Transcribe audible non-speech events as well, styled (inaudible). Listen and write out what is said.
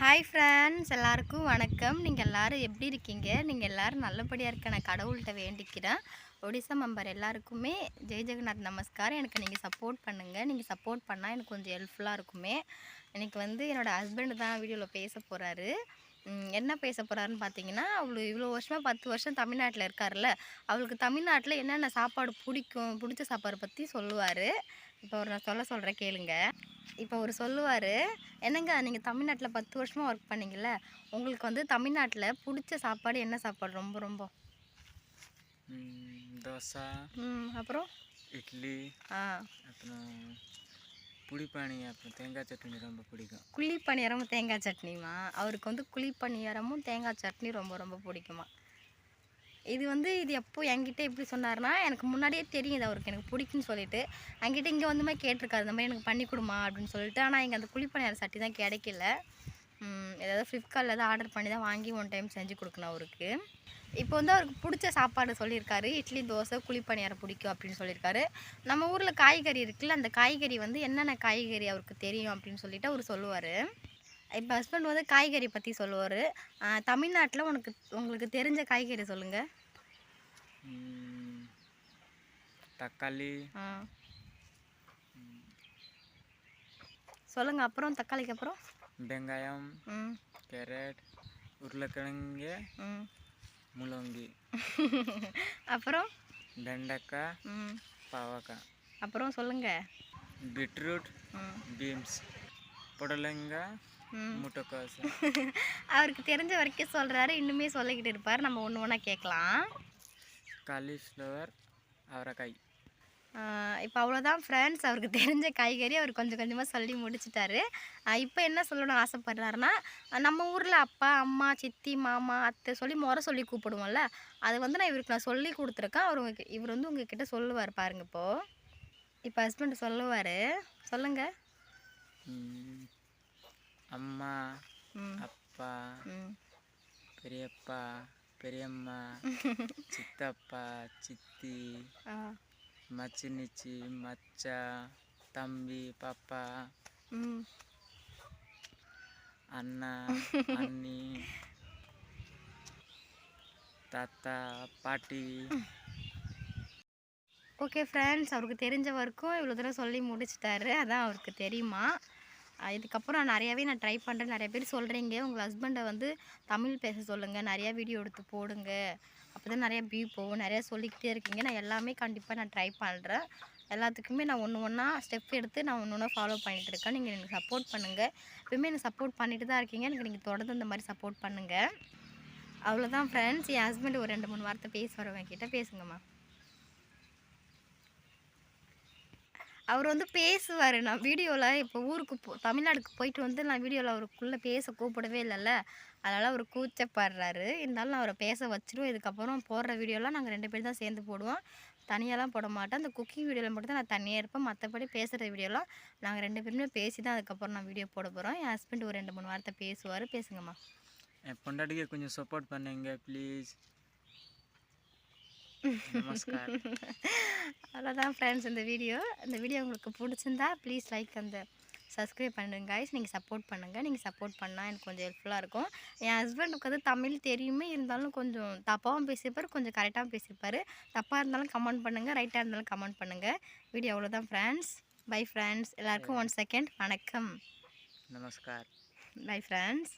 Hi friends எல்லாருக்கும் வணக்கம். நீங்கள் எல்லாரும் எப்படி இருக்கீங்க? நீங்கள் எல்லோரும் நல்லபடியாக இருக்க நான் கடவுள்கிட்ட வேண்டிக்கிறேன். ஒடிசா மெம்பர் எல்லாருக்குமே ஜெய் ஜெகநாத் நமஸ்காரம். எனக்கு நீங்கள் சப்போர்ட் பண்ணுங்கள் நீங்கள் சப்போர்ட் பண்ணால் எனக்கு கொஞ்சம் ஹெல்ப்ஃபுல்லாக இருக்குமே. எனக்கு வந்து என்னோடய ஹஸ்பண்ட் தான் வீடியோவில் பேச போகிறாரு என்ன பேச போகிறாருன்னு பார்த்தீங்கன்னா அவ்வளோ இவ்வளோ வருஷமாக பத்து வருஷம் தமிழ்நாட்டில் இருக்கார்ல அவளுக்கு தமிழ்நாட்டில் என்னென்ன சாப்பாடு பிடிக்கும் பிடிச்ச சாப்பாடு பற்றி சொல்லுவார். இப்போ ஒரு நான் சொல்ல சொல்கிறேன் கேளுங்க. இப்போ அவர் சொல்லுவார் என்னங்க நீங்கள் தமிழ்நாட்டில் பத்து வருஷமாக ஒர்க் பண்ணீங்கல்ல? உங்களுக்கு வந்து தமிழ்நாட்டில் பிடிச்ச சாப்பாடு என்ன சாப்பாடு? ரொம்ப ரொம்ப. தோசை. ம் அப்புறம்? இட்லி. ஆ. அப்புறம் புளிப்பானி அப்புறம் தேங்காய் சட்னி ரொம்ப பிடிக்கும். குழி பணியாரமும் தேங்காய் சட்னிமா அவருக்கு வந்து குழி பணியாரமும் தேங்காய் சட்னி ரொம்ப ரொம்ப பிடிக்குமா? இது வந்து இது எப்போ என்கிட்ட எப்படி சொன்னார்னா எனக்கு முன்னாடியே தெரியும் இது அவருக்கு. எனக்கு பிடிக்குன்னு சொல்லிட்டு. என்கிட்ட இங்கே வந்துமே கேட்டிருக்காரு இந்த மாதிரி எனக்கு பண்ணி கொடுமா அப்படின்னு சொல்லிட்டு. ஆனால் இங்கே அந்த குழிப்பணியார சட்டி தான் கிடைக்கல. ஏதாவது ஃப்ளிப்கார்ட்டில் தான் ஆர்டர் பண்ணி தான் வாங்கி ஒன் டைம் செஞ்சு கொடுக்கணும் அவருக்கு. இப்போ வந்து அவருக்கு பிடிச்ச சாப்பாடு சொல்லியிருக்காரு. இட்லி தோசை குழிப்பணியாரம் பிடிக்கும் அப்படின்னு சொல்லியிருக்காரு. நம்ம ஊரில் காய்கறி இருக்குல்ல அந்த காய்கறி வந்து என்னென்ன காய்கறி அவருக்கு தெரியும் அப்படின்னு சொல்லிட்டு அவர் சொல்லுவார். இப்போ ஹஸ்பண்ட் வந்து காய்கறி பற்றி சொல்லுவார். தமிழ்நாட்டில் உனக்கு உங்களுக்கு தெரிஞ்ச காய்கறி சொல்லுங்கள் தக்காளி. சொல்லுங்கள் அப்புறம் தக்காளிக்கு அப்புறம்? வெங்காயம் கேரட் உருளைக்கிழங்கு முள்ளங்கி. (laughs) அப்புறம்? வெண்டைக்காய் பாவக்காய். அப்புறம் சொல்லுங்கள் பீட்ரூட் பீன்ஸ். புடலங்காய் முட்டைக்கோசு (laughs) அவருக்கு தெரிஞ்ச வரைக்கும் சொல்கிறாரு இன்னுமே சொல்லிக்கிட்டு இருப்பார். நம்ம ஒன்று ஒன்றா கேட்கலாம். காலிஃப்ளவர் அவரைக்காய் இப்போ அவ்வளோதான் ஃப்ரெண்ட்ஸ் அவருக்கு தெரிஞ்ச காய்கறி அவர் கொஞ்சம் கொஞ்சமாக சொல்லி முடிச்சிட்டாரு. இப்போ என்ன சொல்லணும்னு ஆசைப்படுறாருன்னா நம்ம ஊரில் அப்பா அம்மா சித்தி மாமா அத்தை சொல்லி முறை சொல்லி கூப்பிடுவோம்ல. அது வந்து நான் இவருக்கு நான் சொல்லி கொடுத்துருக்கேன். அவர் உங்க இவர் வந்து உங்ககிட்ட சொல்லுவார் பாருங்க இப்போது இப்போ ஹஸ்பண்ட் சொல்லுவார். சொல்லுங்கள் ம், அம்மா அப்பா பெரியப்பா பெரியம்மா (laughs) சித்தப்பா சித்தி மச்சினிச்சி மச்சா தம்பி பாப்பா அண்ணா (laughs) அண்ணி தாத்தா பாட்டி. ஓகே ஃப்ரெண்ட்ஸ் அவருக்கு தெரிஞ்ச வரைக்கும் இவ்வளோ தூரம் சொல்லி முடிச்சிட்டாரு. அதான் அவருக்கு தெரியுமா? இதுக்கப்புறம் நான் நிறையாவே நான் ட்ரை பண்ணுறேன் நிறைய பேர் சொல்கிறீங்க உங்கள் ஹஸ்பண்டை வந்து தமிழ் பேச சொல்லுங்கள் நிறையா வீடியோ எடுத்து போடுங்க. அப்போ தான் நிறையா வியூ போகும். நிறையா சொல்லிக்கிட்டே இருக்கீங்க. நான் எல்லாமே கண்டிப்பாக நான் ட்ரை பண்ணுறேன் எல்லாத்துக்குமே நான் ஒன்று ஒன்றா ஸ்டெப் எடுத்து நான் ஒன்று ஒன்றா ஃபாலோ பண்ணிகிட்டு இருக்கேன். நீங்கள் எனக்கு சப்போர்ட் பண்ணுங்கள் எப்பவுமே எனக்கு சப்போர்ட் பண்ணிட்டு தான் இருக்கீங்க. எனக்கு நீங்கள் தொடர்ந்து இந்த மாதிரி சப்போர்ட் பண்ணுங்கள் அவ்வளோதான் ஃப்ரெண்ட்ஸ் என் ஹஸ்பண்ட் ஒரு ரெண்டு மூணு வார்த்தை வரவங்க கிட்டே பேசுங்கம்மா. அவர் வந்து பேசுவார். நான் வீடியோவில் இப்போ ஊருக்கு போ தமிழ்நாடுக்கு போயிட்டு வந்து நான் வீடியோவில் அவருக்குள்ளே பேச கூப்பிடவே இல்லைல்ல. அதனால் அவர் கூச்சப்படுறாரு. இருந்தாலும் நான் அவரை பேச வச்சிருவோம் இதுக்கப்புறம் போடுற வீடியோலாம் நாங்கள் ரெண்டு பேரும் தான் சேர்ந்து போடுவோம். தனியாலாம் போட மாட்டேன் அந்த குக்கிங் வீடியோவில் மட்டும் தான் நான் தனியாக இருப்பேன். மற்றபடி பேசுகிற வீடியோலாம் நாங்கள் ரெண்டு பேருமே பேசி தான் அதுக்கப்புறம் நான் வீடியோ போட போகிறோம் என் ஹஸ்பண்ட் ஒரு ரெண்டு மூணு வார்த்தை பேசுவார். பேசுங்கம்மா. என் பொண்டாட்டிக்கு கொஞ்சம் சப்போர்ட் பண்ணுங்க ப்ளீஸ் நமஸ்கார் (laughs) அவ்வளோதான் ஃப்ரெண்ட்ஸ் இந்த வீடியோ இந்த வீடியோ உங்களுக்கு பிடிச்சிருந்தா ப்ளீஸ் லைக் அந்த சப்ஸ்கிரைப் பண்ணுங்க guys. நீங்கள் சப்போர்ட் பண்ணுங்கள் நீங்கள் சப்போர்ட் பண்ணால் எனக்கு கொஞ்சம் ஹெல்ப்ஃபுல்லாக இருக்கும். என் ஹஸ்பண்டுக்கு வந்து தமிழ் தெரியுமே இருந்தாலும் கொஞ்சம் தப்பாகவும் பேசியிருப்பார் கொஞ்சம் கரெக்டாகவும் பேசியிருப்பார். தப்பாக இருந்தாலும் கமெண்ட் பண்ணுங்கள் ரைட்டாக இருந்தாலும் கமெண்ட் பண்ணுங்கள் வீடியோ அவ்வளோதான் ஃப்ரெண்ட்ஸ் பை ஃப்ரெண்ட்ஸ் எல்லாருக்கும் ஒன் செகண்ட் வணக்கம். நமஸ்கார். Bye friends